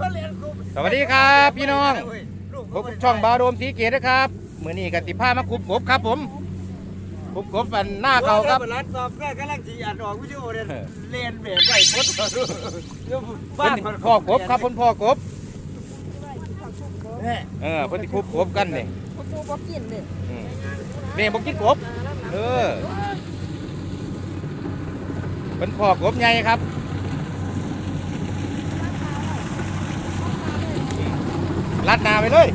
สวัสดีครับพี่น้องลูกพบกับช่องบาโดมสีเกตนะครับมื้อนี้กันติผ้ามาคุบกบครับผมคุบกบเป็นหน้าเก่าครับร้านสอบแม่กำลังจีอัดออกวิดีโอเรียนเออเรียนแบบไหวพดมาดูเดี๋ยวบ้านเพิ่นพ่อกบครับเพ่นพ่อกบเนี่ยเออเพิ่นสิคุบกบกันนี่เขาปูบ่กินเด้อืมนี่บ่กินกบเออเพิ่นพ่อกบใหญ่ครับ ลัดนาไปเลย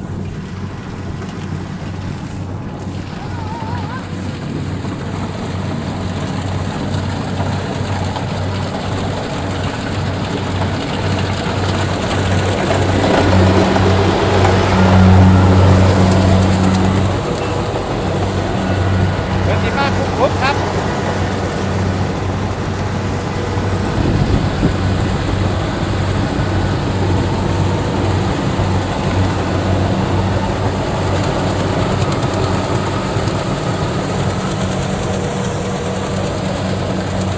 เพิ่นสิมาคุบกบครับ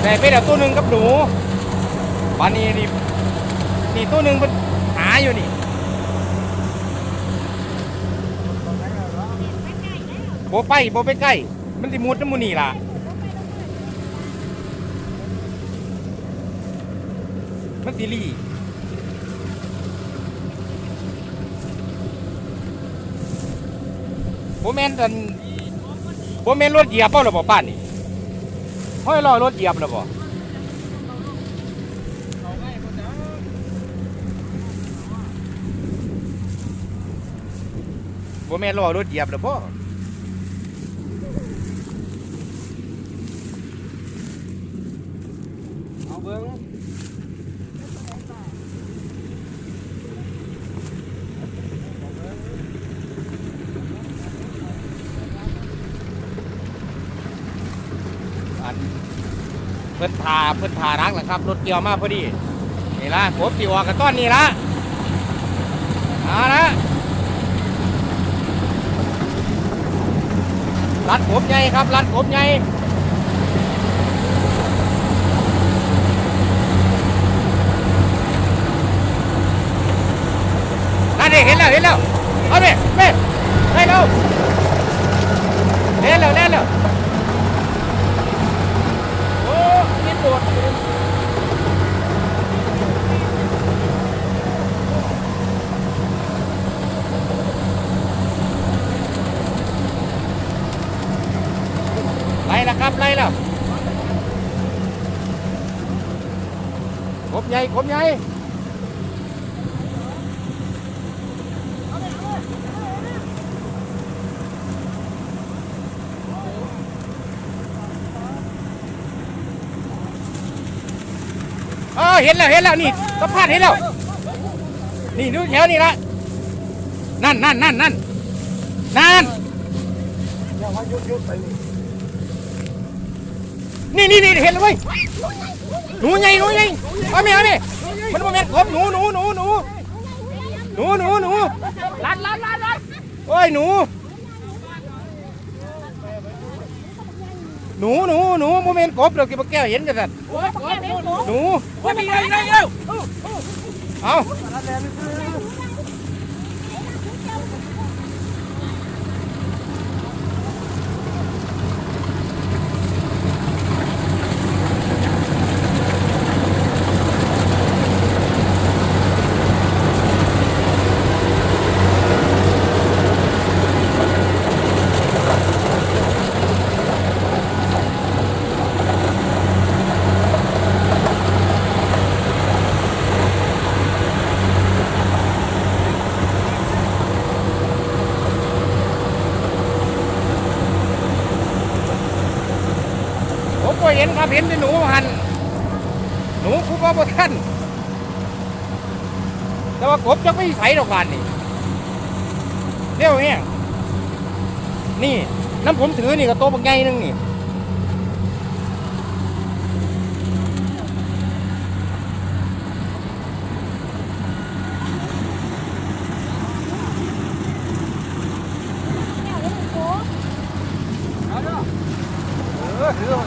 แต่เป็นแบบตัวหนึ่งกับหนูวันนี้นี่นี่ตัวหนึ่งมันหาอยู่นี่โบไปโบไปใกล้ มันสิมุดน้ำมูนี่ล่ะมันสิรีโบแมนอันโบแมนรถเหยียบเปล่าหรอบ่ป้านนี่ ห้อยลอรถเหยียบแล้วบ่บ่แม่นลอรถเหยียบแล้วบ่เอาเบิ้ง เพิ่นพาเพิ่นพารักแหละครับ รถเกี่ยวมาพอดี นี่ละกบสิออกกันต้อนนี่ละเอาละรัดกบใหญ่ครับ รัดกบใหญ่นั่นดิเห็นแล้ว เห็นแล้ว เอาไปไปไปเร็วเล่นแล้วเล่นแล้ว โอ้นี่ปวด ไล่ะครับไล่แล้วกบใหญ่กบใหญ่เออเห็นแล้วเห็นแล้วนี่สะพานเห็นแล้วนี่ดูแถวนี่ละนั่นนั่นนั่นนั่นนั่นอย่าว่ายุดยุดไป นี่นี่นี่นี่เห็นแล้วเว้ยหนูใหญ่หนูใหญ่เอาแมวนี่มันบ่แม่นกบหนูหนูหนูหนูหนูหนูหนูลัดลัดลัดลัดโอ้ยหนู หนูหนูหนูโมเมนกบเราเก็บแก้วเห็นกันสัตว์โอ้ยโอ้ยโอ้ยโอ้ยหนูว่ามีอะไรเร็วเอา ก็เห็นครับเห็นแต่หนูหันหนูคุบว่าบ่ท่านแต่ว่ากบจะไม่ใส่ดอกบานนี่เรียวเนี่ยนี่น้ำผมถือนี่ก็โตบักใหญ่หนึงนี่ thứ rồi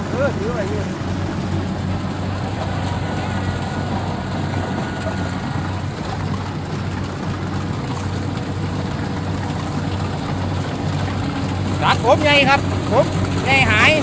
ngay rồi thứ ngay hải.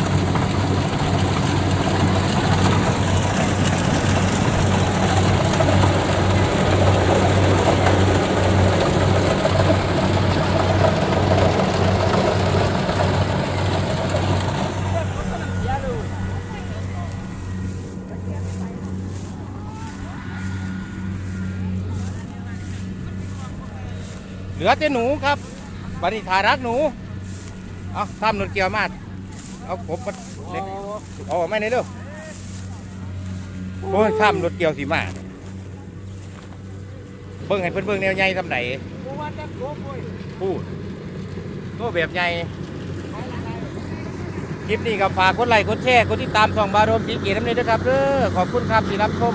เหลือแต่หนูครับบันิทารักหนู เอาทำรถเกียวมาเอาผมมาเล็กเอาออกไม่ในเร็วโอ้ยทำรถเกียวสีมาเบิ่งให้เพิ่นเบิ่งแนวใหญ่ทำไหนกูว่าจะโกบยพูดตัวแบบใหญ่คลิปนี้ก็ฝากกดไลค์กดแชร์กดติดตามช่องบารมสีเกียรติน้ำเลยด้วยครับเด้อขอบคุณครับที่รับชม